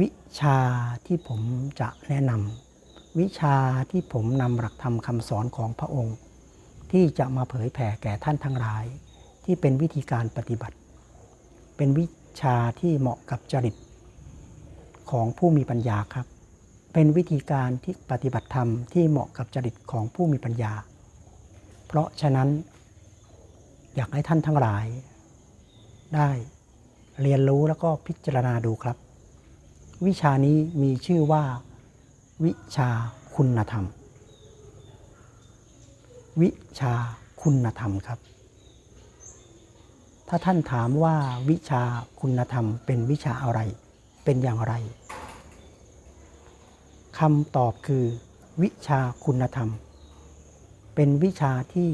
วิชาที่ผมจะแนะนำวิชาที่ผมนำหลักธรรมคำสอนของพระองค์ ที่จะมาเผยแผ่แก่ท่านทั้งหลาย ที่เป็นวิธีการปฏิบัติ เป็นวิชาที่เหมาะกับจริตของผู้มีปัญญาครับ เป็นวิธีการที่ปฏิบัติธรรมที่เหมาะกับจริตของผู้มีปัญญา เพราะฉะนั้น อยากให้ท่านทั้งหลาย ได้เรียนรู้แล้วก็พิจารณาดูครับ วิชานี้มีชื่อว่า วิชาคุณธรรม วิชาคุณธรรมครับ ถ้าท่านถามว่าวิชาคุณธรรมเป็นวิชาอะไร เป็นอย่างไรคำตอบคือวิชาคุณธรรม เป็นวิชาที่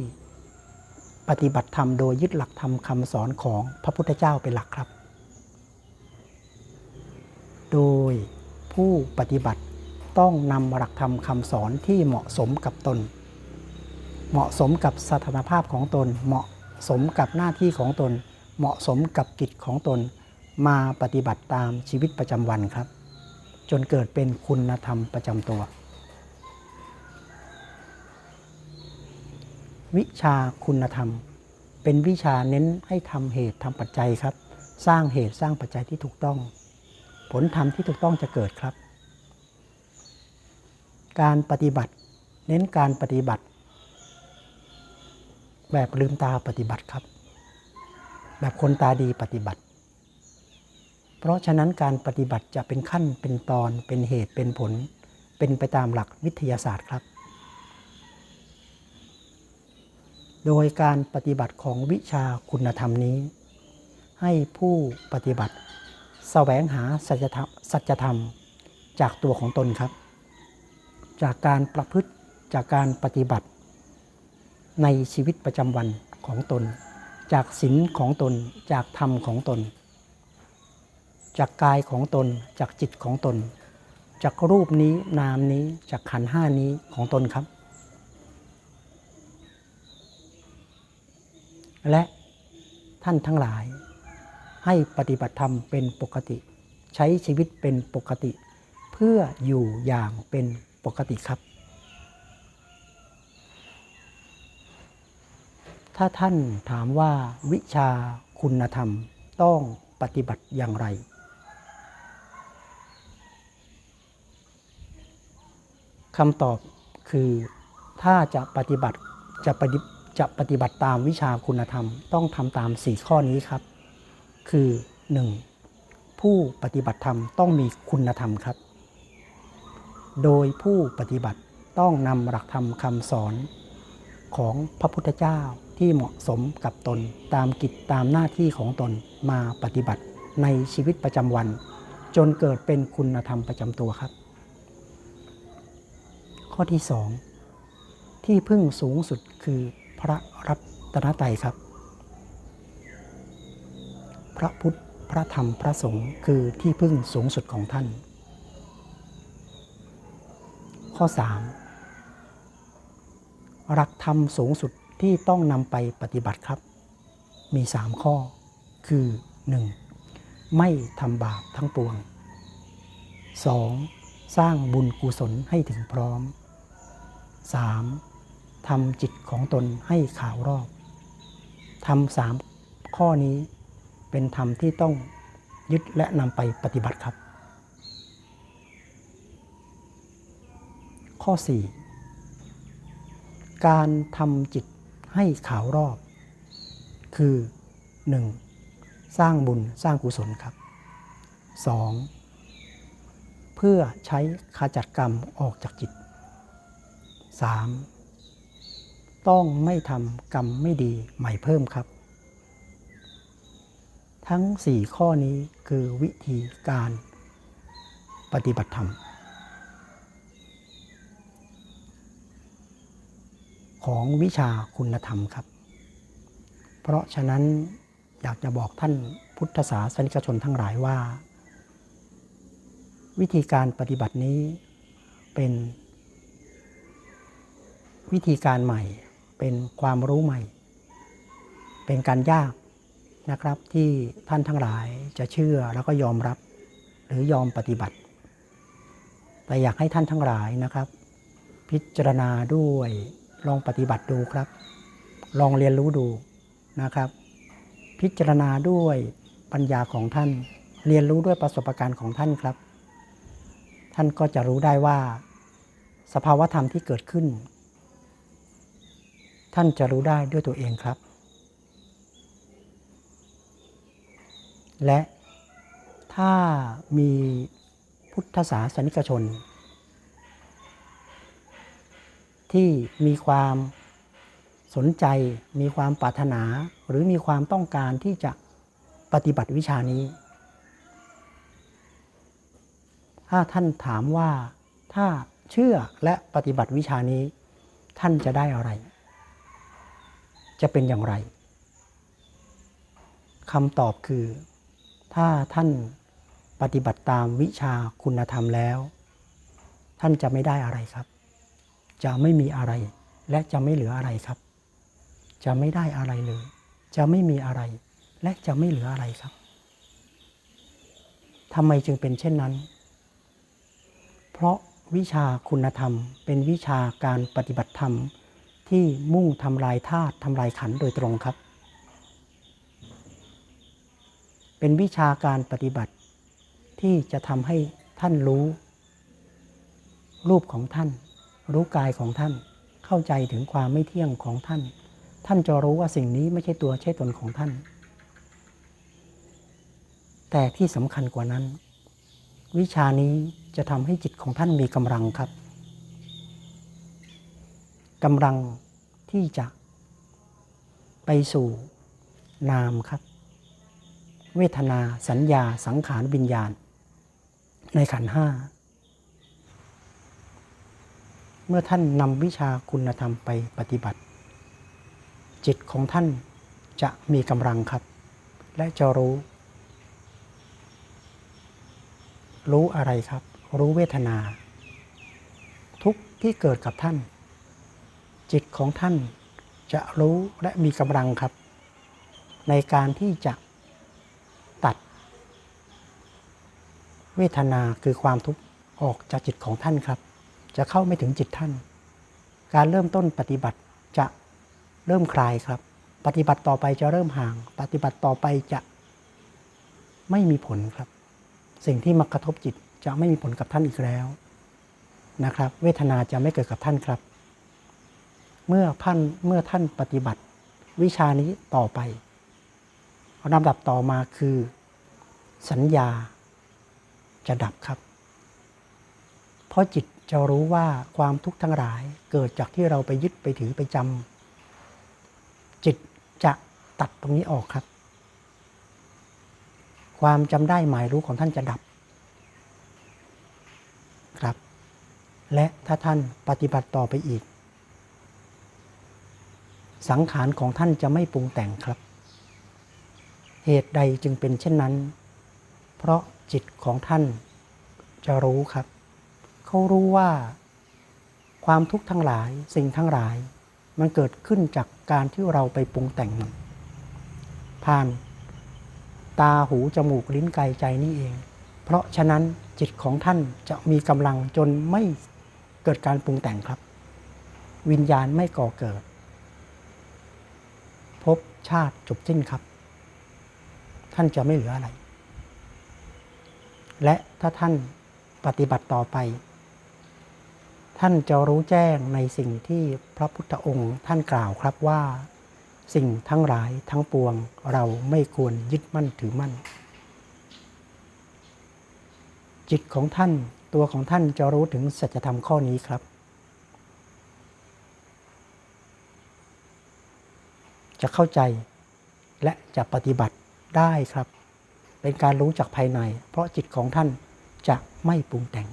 ปฏิบัติธรรมโดยยึดหลักธรรมคำสอนของพระพุทธเจ้าเป็นหลักครับ โดย ผู้ปฏิบัติต้องนำหลักธรรมคำสอนที่เหมาะสมกับตน เหมาะสมกับสถานภาพของตน เหมาะสมกับหน้าที่ของตน เหมาะสมกับกิจของตน มาปฏิบัติตามชีวิตประจำวันครับ จนเกิดเป็นคุณธรรมประจำตัว วิชาคุณธรรม เป็นวิชาเน้นให้ทำเหตุทำปัจจัยครับ สร้างเหตุสร้างปัจจัยที่ถูกต้อง ผลธรรมที่ถูกต้องจะเกิดครับ การปฏิบัติ เน้นการปฏิบัติ แบบลืมตาปฏิบัติครับ แบบคนตาดีปฏิบัติ เพราะฉะนั้นการปฏิบัติจะเป็นขั้นเป็นตอนเป็นเหตุเป็นผล เป็นไปตามหลักวิทยาศาสตร์ครับ โดยการปฏิบัติของวิชาคุณธรรมนี้ ให้ผู้ปฏิบัติ แสวงหาสัจธรรมสัจธรรมจากตัวของตนครับ จากการประพฤติจากการปฏิบัติ ในชีวิตประจำวันของตน จากศีลของตน จากธรรมของตน จากกายของตน จากจิตของตน จากรูปนี้นามนี้จากขันห้านี้ของตนครับ และท่านทั้งหลาย ให้ปฏิบัติธรรมเป็นปกติ ใช้ชีวิตเป็นปกติ เพื่ออยู่อย่างเป็นปกติครับ ถ้าท่านถามว่าวิชาคุณธรรมต้องปฏิบัติอย่างไร คำตอบคือถ้าจะปฏิบัติจะปฏิจะปฏิบัติตามวิชาคุณธรรม ต้องทำตาม 4 ข้อนี้ครับ คือ 1. ผู้ปฏิบัติธรรมต้องมีคุณธรรมครับ โดยผู้ปฏิบัติต้องนำหลักธรรมคำสอนของพระพุทธเจ้าที่เหมาะสมกับตนตามกิจตามหน้าที่ของตนมาปฏิบัติในชีวิตประจำวัน จนเกิดเป็นคุณธรรมประจำตัวครับ ข้อที่ 2 ที่พึ่งสูงสุดคือพระรัตนตรัยครับ พระพุทธ พระธรรม พระสงฆ์คือที่พึ่งสูงสุดของท่าน ข้อ 3 หลักธรรมสูงสุดที่ต้องนำไปปฏิบัติครับ มี 3 ข้อ คือ 1. ไม่ทำบาปทั้งปวง 2. สร้างบุญกุศลให้ถึงพร้อม 3. ทำจิตของตนให้ขาวรอบทำสามข้อนี้ เป็นธรรมที่ต้องยึดและนำไปปฏิบัติครับ ข้อ 4 การทำจิตให้ขาวรอบ คือ 1. สร้างบุญสร้างกุศลครับ 2. เพื่อใช้ขจัดกรรมออกจากจิต 3. ต้องไม่ทำกรรมไม่ดีใหม่เพิ่มครับ ทั้ง 4 ข้อนี้คือวิธีการปฏิบัติธรรม ของวิชาคุณธรรมครับ เพราะฉะนั้นอยากจะบอกท่านพุทธศาสนิกชนทั้งหลายว่า วิธีการปฏิบัตินี้เป็น วิธีการใหม่เป็นความรู้ใหม่ เป็นการยาก นะครับที่ท่านทั้งหลายจะเชื่อแล้วก็ยอมรับหรือยอมปฏิบัติ แต่อยากให้ท่านทั้งหลายนะครับ พิจารณาด้วยลองปฏิบัติดูครับ ลองเรียนรู้ดูนะครับ พิจารณาด้วยปัญญาของท่าน เรียนรู้ด้วยประสบการณ์ของท่านครับ ท่านก็จะรู้ได้ว่า สภาวธรรมที่เกิดขึ้น ท่านจะรู้ได้ด้วยตัวเองครับ และถ้ามีพุทธศาสนิกชน ที่มีความสนใจ มีความปรารถนา หรือมีความต้องการที่จะปฏิบัติวิชานี้ ถ้าท่านถามว่าถ้าเชื่อและปฏิบัติวิชานี้ ท่านจะได้อะไร จะเป็นอย่างไรคำตอบคือ ถ้าท่านปฏิบัติตามวิชาคุณธรรมแล้ว ท่านจะไม่ได้อะไรครับ จะไม่มีอะไร และจะไม่เหลืออะไรครับ จะไม่ได้อะไรเลย จะไม่มีอะไร และจะไม่เหลืออะไรครับทำไมจึงเป็นเช่นนั้น เพราะวิชาคุณธรรม เป็นวิชาการปฏิบัติธรรมที่มุ่งทำลายธาตุทำลายขันโดยตรงครับ เป็นวิชาการปฏิบัติ ที่จะทำให้ท่านรู้ รูปของท่าน รู้กายของท่าน เข้าใจถึงความไม่เที่ยงของท่าน ท่านจะรู้ว่าสิ่งนี้ไม่ใช่ตัวใช่ตนของท่าน แต่ที่สำคัญกว่านั้น วิชานี้จะทำให้จิตของท่านมีกำลังครับกำลังที่จะไปสู่นามครับ เวทนาสัญญาสังขารวิญญาณ ในขันห้า เมื่อท่านนำวิชาคุณธรรมไปปฏิบัติ จิตของท่านจะมีกำลังครับ และจะรู้ รู้อะไรครับ รู้เวทนา ทุกที่เกิดกับท่าน จิตของท่านจะรู้และมีกำลังครับ ในการที่จะตัด เวทนาคือความทุกข์ออกจากจิตของท่านครับ จะเข้าไม่ถึงจิตท่าน การเริ่มต้นปฏิบัติจะเริ่มคลายครับ ปฏิบัติต่อไปจะเริ่มห่าง ปฏิบัติต่อไปจะไม่มีผลครับ สิ่งที่มากระทบจิตจะไม่มีผลกับท่านอีกแล้วนะครับ เวทนาจะไม่เกิดกับท่านครับ เมื่อท่านเมื่อท่านปฏิบัติวิชานี้ต่อไปลำดับต่อมาคือ สัญญา จะดับครับ เพราะจิตจะรู้ว่าความทุกข์ทั้งหลายเกิดจากที่เราไปยึดไปถือไปจำจิตจะตัดตรงนี้ออกครับ ความจำได้หมายรู้ของท่านจะดับครับ และถ้าท่านปฏิบัติต่อไปอีก สังขารของท่านจะไม่ปรุงแต่งครับ เหตุใดจึงเป็นเช่นนั้น เพราะ จิตของท่านจะรู้ครับ เขารู้ว่าความทุกข์ทั้งหลายสิ่งทั้งหลาย มันเกิดขึ้นจากการที่เราไปปรุงแต่งมันผ่านตาหูจมูกลิ้นกายใจนี่เอง เพราะฉะนั้นจิตของท่านจะมีกำลังจนไม่เกิดการปรุงแต่งครับ วิญญาณไม่ก่อเกิด พบชาติจบสิ้นครับ ท่านจะไม่เหลืออะไร และถ้าท่านปฏิบัติต่อไป ท่านจะรู้แจ้งในสิ่งที่พระพุทธองค์ท่านกล่าวครับว่า สิ่งทั้งหลายทั้งปวงเราไม่ควรยึดมั่นถือมั่น จิตของท่านตัวของท่านจะรู้ถึงสัจธรรมข้อนี้ครับ จะเข้าใจและจะปฏิบัติได้ครับ เป็นการรู้จากภายใน เพราะจิตของท่านจะไม่ปรุงแต่ง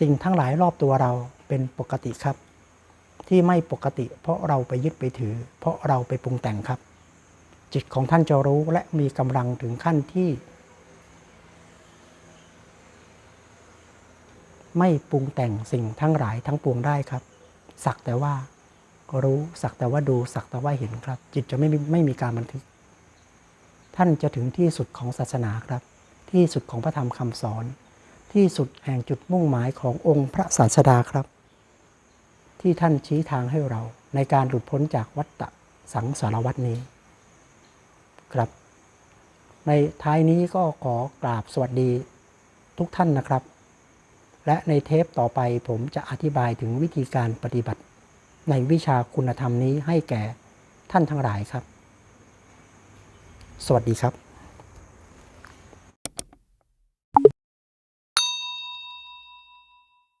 สิ่งทั้งหลายรอบตัวเราเป็นปกติครับ ที่ไม่ปกติเพราะเราไปยึดไปถือ เพราะเราไปปรุงแต่งครับ จิตของท่านจะรู้และมีกำลังถึงขั้นที่ ไม่ปรุงแต่งสิ่งทั้งหลายทั้งปวงได้ครับ สักแต่ว่ารู้สักแต่ว่าดูสักแต่ว่าเห็นครับ จิตจะไม่มีไม่มีการบันทึก ท่านจะถึงที่สุดของศาสนาครับ ที่สุดของพระธรรมคำสอน ที่สุดแห่งจุดมุ่งหมายขององค์พระศาสดาครับ ที่ท่านชี้ทางให้เราในการหลุดพ้นจากวัฏฏะสังสารวัฏนี้ครับ ในท้ายนี้ก็ขอกราบสวัสดีทุกท่านนะครับ และในเทปต่อไปผมจะอธิบายถึงวิธีการปฏิบัติ ในวิชาคุณธรรมนี้ให้แก่ท่านทั้งหลายครับ สวัสดีครับ